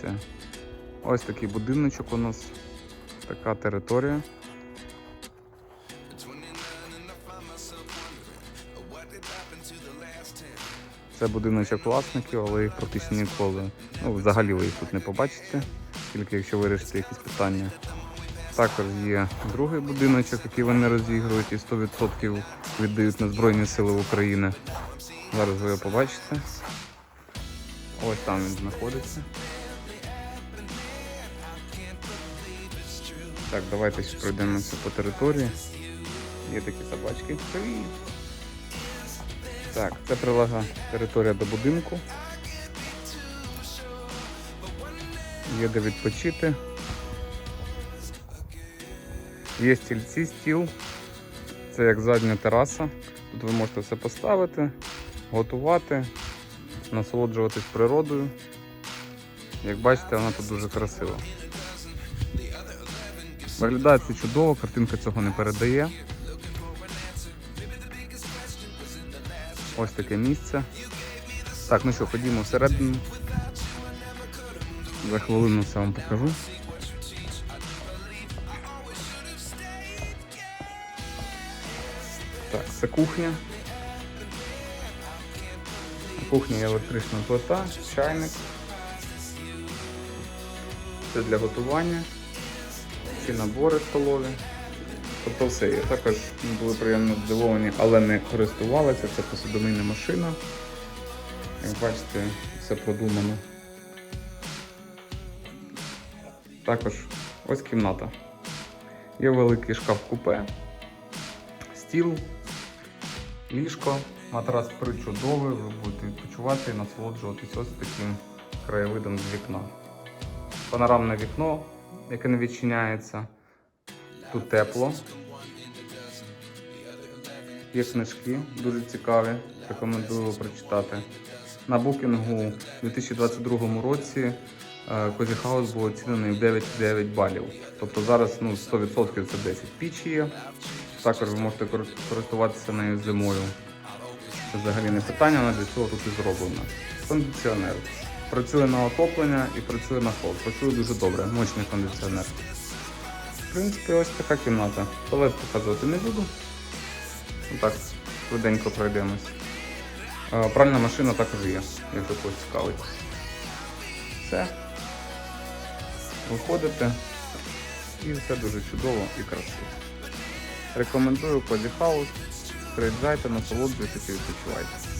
кондиція. Ось такий будиночок у нас, така територія. Це будиночок власників, але їх практично ніколи. Ну, взагалі ви їх тут не побачите, тільки якщо вирішите якісь питання. Також є другий будиночок, який вони розігрують і 100% віддають на Збройні Сили України. Зараз ви його побачите. Ось там він знаходиться. Так, давайте ще пройдемося по території. Є такі собачки. Привіт! Так, це прилегла територія до будинку. Є де відпочити. Є стільці, стіл. Це як задня тераса. Тут ви можете все поставити, готувати, насолоджуватись природою. Як бачите, вона тут дуже красива. Виглядає це чудово, картинка цього не передає. Ось таке місце. Так, ну що, ходімо всередину. За хвилину все вам покажу. Так, це кухня. На кухні є електрична плита, чайник. Це для готування. Ці набори столові. Тобто все є. Також були приємно здивовані, але не користувалися. Це посудомийна машина. Як бачите, все продумано. Також ось кімната. Є великий шкаф купе, стіл, ліжко, матрас причудовий, ви будете відпочивати і насолоджуватись ось таким краєвидом з вікна. Панорамне вікно, яке не відчиняється. Тут тепло. Є книжки дуже цікаві, рекомендую прочитати. На букінгу у 2022 році Cozy House був оцінений в 9,9 балів. Тобто зараз ну, 100% це 10 піч є. Також ви можете користуватися нею зимою. Це взагалі не питання, вона для цього тут і зроблена. Кондиціонер. Працює на отоплення і працює на холод. Працює дуже добре, мощний кондиціонер. В принципі, ось така кімната. Туалет показувати не буду. Так, швиденько пройдемось. Пральна машина також є, якщо когось цікавить. Все. Виходите. І все дуже чудово і красиво. Рекомендую Cozy House. Приїжджайте, насолоджуйтесь і відпочивайте.